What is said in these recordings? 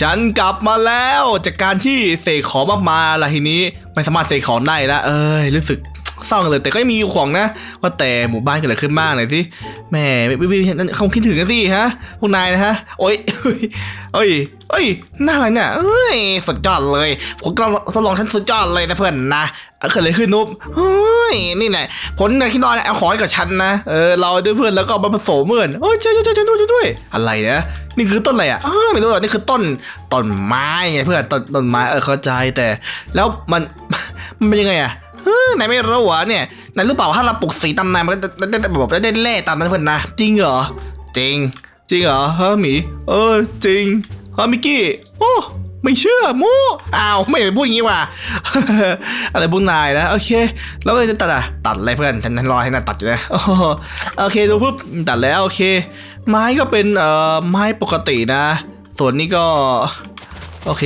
ฉันกลับมาแล้วจากการที่เสกของมากมายละทีนี้ ไม่สามารถเสกของได้แล้วเอ้ยรู้สึก เศร้าจังเลยแต่ก็ยังมีอยู่ของนะ ว่าแต่หมู่บ้านเกิดอะไรขึ้นบ้างหน่อยสิแหม่วิวเขาคิดถึงกันสิฮะพวกนายนะฮะโอ้ยเอ้ยเอ้ยเอ้ยน่าอะไรเนี่ยเอ้ยสุดยอดเลยผมกำลังทดลองฉันสุดยอดเลยนะเพื่อนนะเกิดอะไรขึ้นนุ๊บเฮ้ยนี่แหละผลในที่นอนเอาของให้กับฉันนะเออเราด้วยเพื่อนแล้วก็มาผสมเพื่อนโอ้ยช่วยช่วยช่วยด้วยช่วยด้วย อะไรนะนี่คือต้นอะไรอะอ้าไม่รู้อะนี่คือต้นต้นไม้ไงเพื่อนต้นต้นไม้เออเข้าใจแต่ แล้วมันมันเป็นยังไงอะ เฮ้ยนายไม่รู้เหรอเนี่ยนายรู้เปล่าถ้าเราปลูกสีตำนานมันก็จะได้แบบได้เล่ตามนั้นเพื่อนนะจริงเหรอจริง จริงเหรอเฮ้ยหมีเออจริงเฮ้ยมิกกี้โอ้ไม่เชื่อโมอ้าวไม่พูดอย่างนี้ว่ะอะไรพวกนายนะโอเค แล้วก็จะตัดอะตัดอะไรเพื่อนฉันรอให้นายตัดอยู่นะโอเคดูปุ๊บตัดแล้วโอเค ไม้ก็เป็นเอ่อไม้ปกตินะ ส่วนนี้ก็ โอเค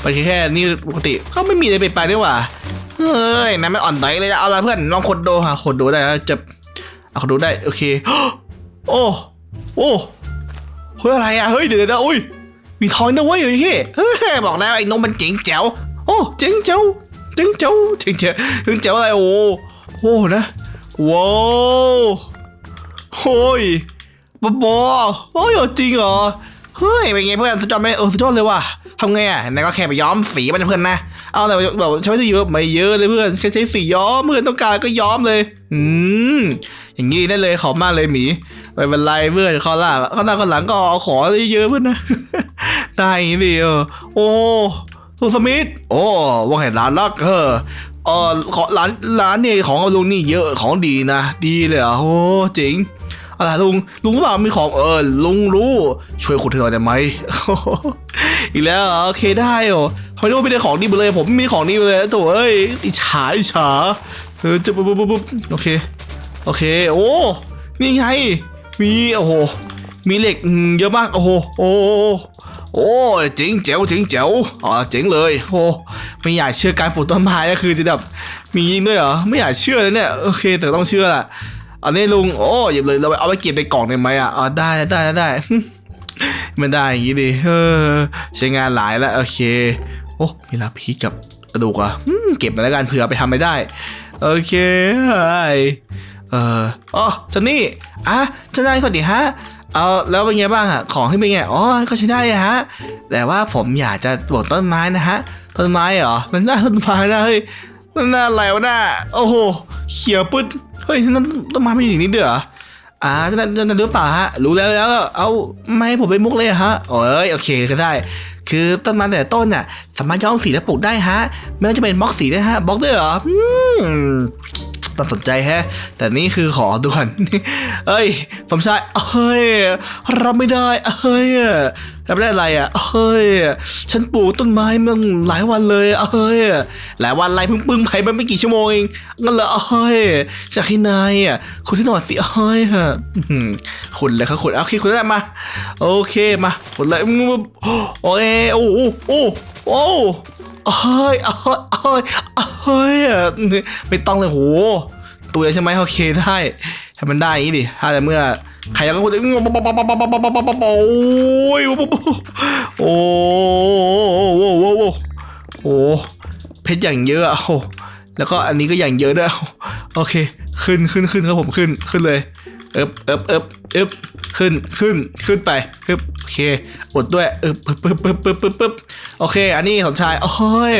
ไปแค่นี่ปกติก็ไม่มีอะไรเปลี่ยนแปด้วยว่ะ เฮ้ยนายไม่อ่อนไหวเลยนะเอาละเพื่อนลองกดดูค่ะกดดูได้นะจะเอากดดูได้โอเคโอ้โอ้เฮ้ยอะไรอะเฮ้ยเดี๋ยวเดี๋ยวอุ้ยมีทอยนะเว้ยเฮ้ยเฮ้ยบอกแล้วไอ้นมมันเจ๋งแจ๋วโอ้เจ๋งแจ๋วเจ๋งแจ๋วเจ๋งแจ๋วเจ๋งแจ๋วอะไรโอ้โอ้นะว้าวโอ้ยบ้าบอโอ้ยจริงเหรอเฮ้ยเป็นไงเพื่อนสุดยอดไหมเออสุดยอดเลยว่ะทำไงอะนายก็แค่ไปย้อมสีมันเพื่อนนะ เอาแต่แบบใช้ไม่ได้เยอะไม่เยอะเลยเพื่อนแค่ใช้สีย้อมเพื่อนต้องการก็ย้อมเลย อืมอย่างงี้ได้เลยขอมากเลยหมีไม่เป็นไรเพื่อนข้อล่าข้อหน้าข้อหลังก็เอาขอเยอะๆเพื่อนนะได้อย่างงี้ดิเออโอ้ลุงสมิธโอ้ว่าไงร้านรักเออเออขอร้านร้านนี่ของลุงนี่เยอะของดีนะ ดีเลยอะโอ้เจ๋งอะไรลุงลุงรู้เปล่ามีของเออลุงรู้ช่วยขุดให้หน่อยได้ไหม อีกแล้วโอเคได้โอ้ทำไมต้องไม่ได้ของดีไปเลย ผมไม่มีของดีไปเลยโถ่เอ้ยอิจฉาอิจฉาเออจะปุ๊บปุ๊บปุ๊บโอเคโอเคโอ้นี่ไงมีโอ้โหมีเหล็กเยอะมากโอ้โหโอ้โอ้เจ๋งเจ๋วเจ๋งเจ๋วอ๋อเจ๋งเลยโอ้ไม่อยากเชื่อการปลูกต้นไม้ก็คือจะแบบมียิงด้วยเหรอไม่อยากเชื่อเลยเนี่ยโอเค แต่ต้องเชื่อแหละอันนี้ลุงโอ้หยิบเลยเราเอาไปเก็บในกล่องได้ไหมอะอ๋อได้ได้ได้ ไม่ได้อย่างงี้ดิเออใช้งานหลายแล้วโอเค โอ้มีลาพีกับกระดูกอะเก็บมาแล้วกันเผื่อไปทำไม่ได้ โอเคไฮเอออ๋อเจนนี่อะเจนนี่สวัสดีฮะเอาแล้วเป็นไงบ้างอะของที่เป็นไงอ๋อก็ใช้ได้ฮะ แต่ว่าผมอยากจะปลูกต้นไม้นะฮะต้นไม้เหรอมันน่าต้นไม้นะเฮ้ยนั่นน่าอะไรวะน่าโอ้โหเขียวปึ๊ดเฮ้ยนั่นต้นไม้ไม่อยู่นี้เด้อ อ่าจะนั่นจะนั่นหรือเปล่าฮะ รู้แล้วแล้ว เอาไม่ให้ผมไปมุกเลยฮะโอ้ยโอเคก็ได้ คือต้นมาแต่ต้นน่ะ สามารถย้อมสีและปลูกได้ฮะ ไม่ว่าจะเป็นบล็อกสีนะฮะ บล็อกด้วยเหรออืม น่าสนใจแฮะ แต่นี่คือขอด่วนเอ้ย สมชายเฮ้ย รับไม่ได้เฮ้ย รับไม่ได้อะไรอะเฮ้ย ฉันปลูกต้นไม้มาหลายวันเลยเฮ้ย หลายวันไรเพิ่งปึ้งไปมันไม่กี่ชั่วโมงเองงั้นเหรอเฮ้ยจากให้นายอะคุณที่นอนสิเฮ้ยฮะคุณเลยครับคุณเอาโอเคคุณได้มา โอเคมาคุณเลยโอเคโอ้โอ้โอ้ อ้เฮ้ยเฮ้ยเฮ้ยเฮ้ยไม่ต้องเลยโหตัวใช่ไหมโอเคได้ให้มันได้อย่างนี้ดิถ้าแต่เมื่อใครก็พูดโอ้ยโอ้โหโอ้โหโอ้เพชรอย่างเยอะอะโอ้แล้วก็อันนี้ก็อย่างเยอะด้วยโอเค ขึ้นขึ้นขึ้นครับผมขึ้นขึ้นเลยเอิบเอิบเอิบเอิบขึ้นขึ้นขึ้นไปเอิบ เคอดด้วยเอิบปึ๊บปึ๊บปึ๊บปึ๊บปึ๊บปึ๊บโอเค อันนี้สมชายโอ้ย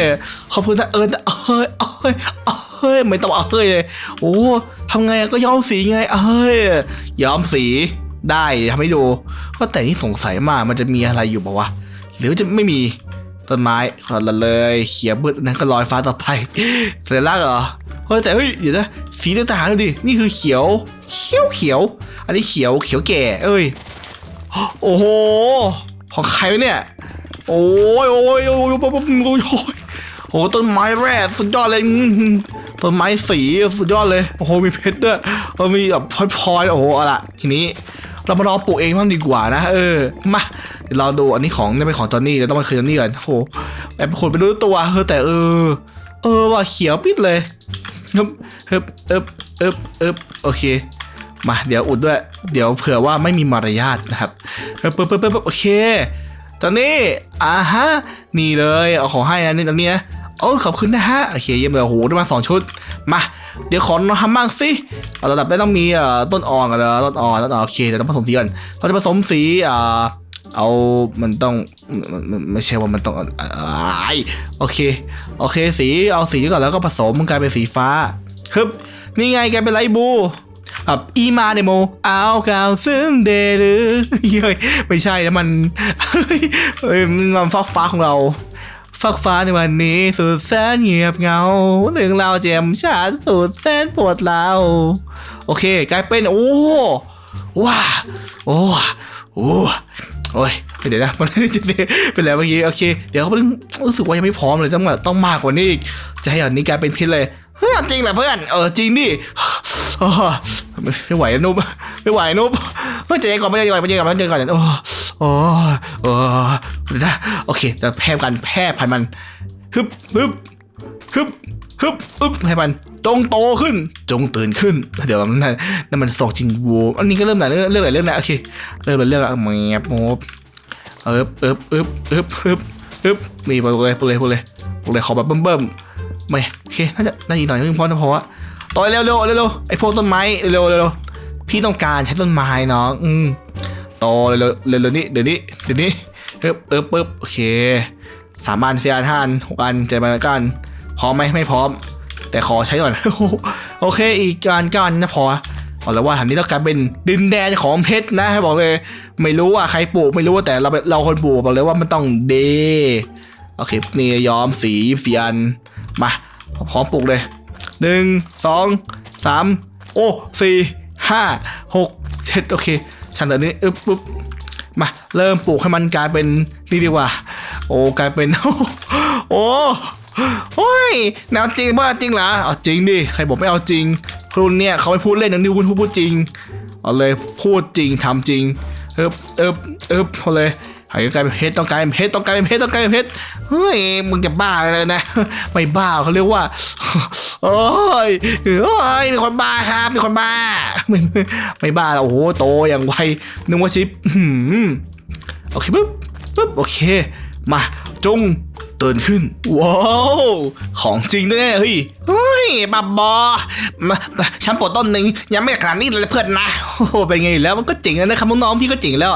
ขอบคุณนะเอิญเอ้ยเอ้ยเอ้ยไม่ต้องเอาเอ้ยเลยโอ้ทำไงก็ย้อมสีไงเอ้ยย้อมสีได้ทำให้ดูก็แต่นี่สงสัยมากมันจะมีอะไรอยู่บอกว่าวะหรือจะไม่มีต้นไม้ขอละเลยเขียวบืดนั่นก็ลอยฟ้าต่อไปเสร็จแล้วเหรอเฮ้ยแต่เฮ้ยเดี๋ยวนะสีต่างๆดูดินี่คือเขียว เขียวเขียว อันนี้เขียวเขียวแก่ เอ้ย โอ้โห ของใครวะเนี่ย โอ้ยโอ้ยโอ้ยโอ้ยโอ้ยโอ้ยโอ้ต้นไม้แร่สุดยอดเลยต้นไม้สีสุดยอดเลย โอ้โห มีเพชรด้วยมีแบบพลอยๆ โอ้โหอาละทีนี้เรามาลองปลูกเองบ้างดีกว่านะ เออ มาเดี๋ยวเราดูอันนี้ของนี่เป็นของจอนนี่เดี๋ยวต้องไปคืนจอนนี่ก่อนโอ้โหแอบคนไปดูตัวเออแต่เออ เออว่าเขียวปิดเลยฮึบฮึบเอิบเอิบเอิบโอเค มาเดี๋ยวอุดด้วย เดี๋ยวเผื่อว่าไม่มีมารยาทนะครับเปึ๊บปึ๊บปึ๊บโอเค ตอนนี้อ่าฮะนี่เลยเอาของให้นะนี่ตรงนี้นะโอ้ขอบคุณนะฮะโอเคเยี่ยมเลยโอ้โหได้มาสองชุดมาเดี๋ยวขอลองทำบ้างสิเอาระดับได้ต้องมีเอ่อต้นอ่อนกันเลยต้นอ่อนต้นอ่อนโอเคเดี๋ยวต้องผสมสีก่อนเราจะผสมสีอ่าเอามันต้องมันไม่ใช่ว่ามันต้องอะไรโอเคโอเคสีเอาสีก่อนแล้วก็ผสมมันกลายเป็นสีฟ้าฮึบนี่ไงกลายเป็นไรบู อะอีมาเดโมเอากาวซึ่งเดลือเฮ้ยไม่ใช่นะมันเฮ้ยมันฟ้าฟ้าของเราฟักฟ้าในวันนี้สุดแสนเงียบเงาหนึ่งเราวเจียมชาสุดแสนปวดเราโอเคกลายเป็นโอ้ว้าโอ้โอ้โอ้ยเดี๋ยวนะมันจะเป็นแล้วเมื่อกี้โอเค เดี๋ยวเขารู้สึกว่ายังไม่พร้อมเลยต้องแบบต้องมากกว่านี้อีกจะให้อันนี้กลายเป็นพิษเลยเฮ้ยจริงเหรอเพื่อนเออจริงดิ ไม่ไหวนุ๊บไม่ไหวนุ๊บเฮ้ยใจเย็นก่อนไม่ใจเย็นก่อนไม่ใจเย็นก่อนไม่ใจเย็นก่อนโอ้โอ้โอ้เดี๋ยวนะโอเคจะแพร่กันแพร่พันมันฮึบฮึบฮึบฮึบฮึบให้มันจงโตขึ้น จงตื่นขึ้น เดี๋ยวนั่นนั่นมันส่งจริงวูอันนี้ก็เริ่มไหนเรื่องเรื่องไหนเรื่องไหนโอเคเริ่มเป็นเรื่องแมบโมบเอิบเอิบเอิบเอิบเอิบเอิบนี่ไปเลยไปเลยไปเลยไปเลยขอแบบเบิ่มเบิ่มๆ ไม่โอเคน่าจะน่าจะอีกหน่อยนึงพอนะเพราะว่าต่อยเร็วเร็วเร็วเร็วไอพวกต้นไม้เร็วเร็วเร็วพี่ต้องการใช้ต้นไม้น้องอืมโตเร็วเร็วเร็วนี้เดี๋ยวนี้เดี๋ยวนี้เอ๊บเอ๊บปึ๊บโอเคสามอันสี่อันห้าอันหกอันเจ็ดอันกันพร้อมไหมไม่พร้อม แต่ขอใช้ก่อนโอเค อีกการกันนะพอบอกเลยว่าหันนี้ต้องกายเป็นดินแดนของเพชรนะให้บอกเลย ไม่รู้ว่าใครปลูกไม่รู้ว่าแต่เราเราคนปลูกบอกเลยว่ามันต้องเดโอเคนี่ย้อมสีสีอัน มาพร้อมปลูกเลยหนึ่งสองสามโอ้สี่ห้าหกเจ็ดโอเคฉันเดี๋ยวนี้อึ๊บปุ๊บมาเริ่มปลูกให้มันกลายเป็นนี่ดีกว่า โอ้กลายเป็น โอ้โอ้ยแนวจริงบ้าจริงเหรอเอาจริงดิใครบอกไม่เอาจริงครูเนี่ยเขาไม่พูดเล่นนะนี่คุณพูดจริงเอาเลยพูดจริงทำจริงเอิบเอิบเอิบเอาเลย หายกลายเป็นเพชรต้องกลายเป็นเพชรต้องกลายเป็นเพชรต้องกลายเป็นเพชรเฮ้ยมึงจะบ้าเลยนะ ไม่บ้าเขาเรียกว่าโอ้ยโอ้ยมีคนบ้าครับมีคนบ้า ไม่ไม่ไม่บ้าแล้วโอ้โหโตอย่างไวนึกว่าชิปอื้อหือโอเคปุ๊บปุ๊บโอเค มาจงตื่นขึ้นว้าวของจริงด้วยเนี่ยเฮ้ยเฮ้ย บับบอฉันปวดต้นหนึ่งยังไม่ขนาดนี้เลยเพื่อนนะโอ้โหเป็นไงแล้วมันก็เจ๋งแล้วนะครับน้องๆพี่ก็เจ๋งแล้ว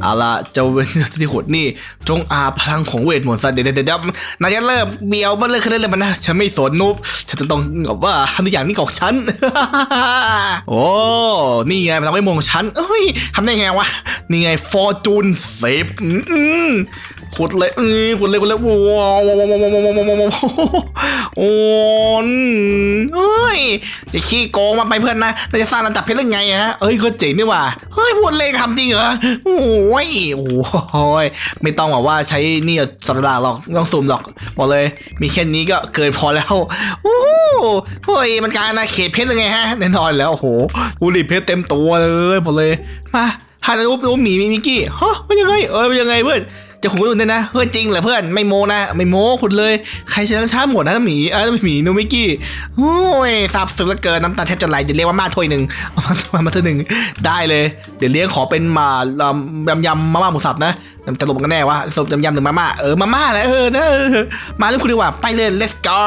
เอาละเจ้าเวทสติขดนี่ จงอาพลังของเวทมนต์ซะเดี๋ยวเดี๋ยวเดี๋ยวนายจะเริ่มเบียวมันเลยขึ้นเลยมันนะฉันไม่สนนุบฉันจะต้องแบบว่าทำทุกอย่างนี่ของฉันโอ้นี่ไงมันทำให้มงของฉันเอ้ยทำได้ไงวะนี่ไงฟอร์จูนเซฟขุดเลยเออขุดเลยขุดเลยว้าวว้าวว้าวว้าวว้าว โอ้นเฮ้ย จะขี้โกงมาไปเพื่อนนะเราจะสร้างระดับเพชรเรื่องไงฮะเอ้ยก็เจ๋งนี่หว่า เฮ้ยพูดเลยทำจริงเหรอ โอ้ย โอ้ย ไม่ต้องบอกว่าใช้นี่สัปดาห์หรอกต้องซูมหรอก บอกเลย มีแค่นี้ก็เกินพอแล้วโอ้โหเฮ้ย มันกลารนะเขตเพชรเลยไงฮะ แน่นอนแล้ว โอ้โหอุลิเพชรเต็มตัวเลยบอกเลย มาฮานารุปรูปหมีมีมิกกี้ฮะเป็นยังไง เออเป็นยังไงเพื่อน จะขุดคุณด้วยนะเฮ้ยจริงเหรอเพื่อนไม่โมนะไม่โมขุดเลยใครชนะช้าหมดนะหมีเออหมีนูมิกี้โอ้ยซาบซึ้งเหลือเกินน้ำตาแทบจะไหลเดี๋ยวเรียกว่ามาถ้วยหนึ่งเอามาถ้วยมาถ้วยหนึ่งได้เลย เดี๋ยวเลี้ยงขอเป็นมายำยำมาม่าหมูสับนะจะลงกันแน่วะสรุปยำยำหรือมาม่าเออมาม่าแหละเออนะมาเล่นคุณดีกว่าไปเลย let's go